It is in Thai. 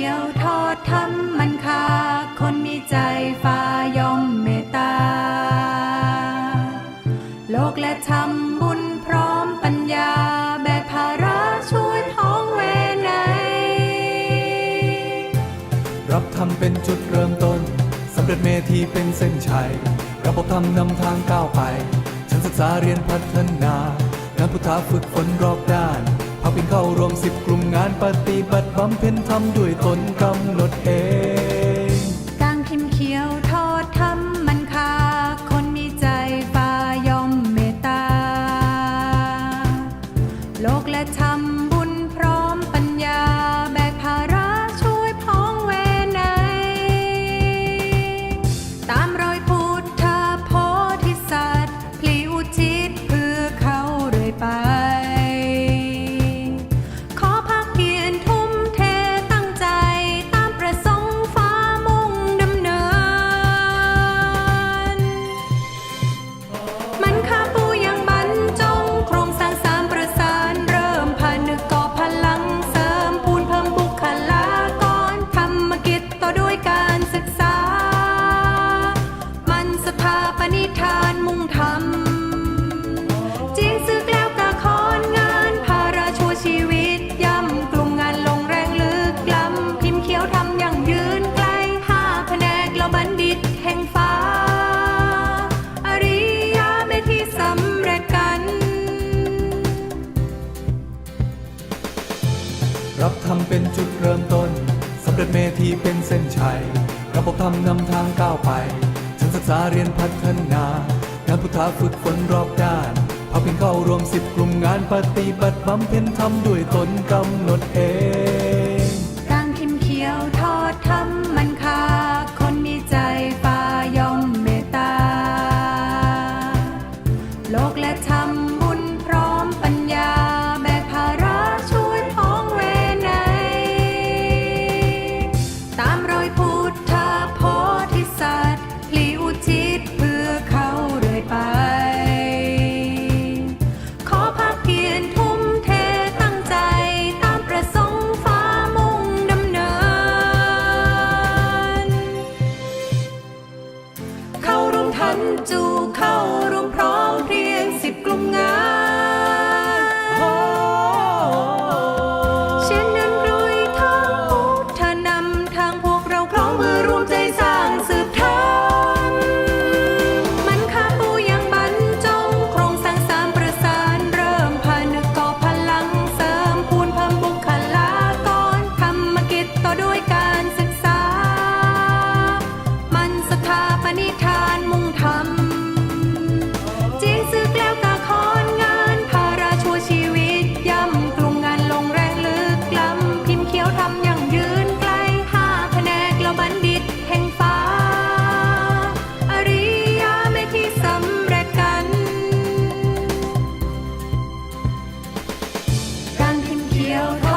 ดียวทอดทำมันคา คนมีใจฟ้าย่อมเมตตา โลกและทำบุญพร้อมปัญญา แบกภาระช่วยท้องเวไนรับธรรมเป็นจุดเริ่มต้นสำเร็จเมธีเป็นเส้นชัยรับบธรรมนำทางก้าวไป ฉันศึกษาเรียนพัฒนางานพุทธาฝึกฝนรอบด้าน เป็นเข้าร่วมสิบกลุ่มงานปฏิบัติบำเพ็ญธรรมด้วยตนกำหนดเอง รับทำเป็นจุดเริ่มต้นสำเร็จเมธีเป็นเส้นชัยรับบทำนำทางก้าวไปฉันศึกษาเรียนพัฒนางานพุทธาฝึกฝนรอบด้านพาเพียงเข้ารวมสิบกลุ่มงานปฏิบัติบำเพ็ญทำด้วยตนกำหนดเองตั้งเข็มเขียวทอดทำ Radio.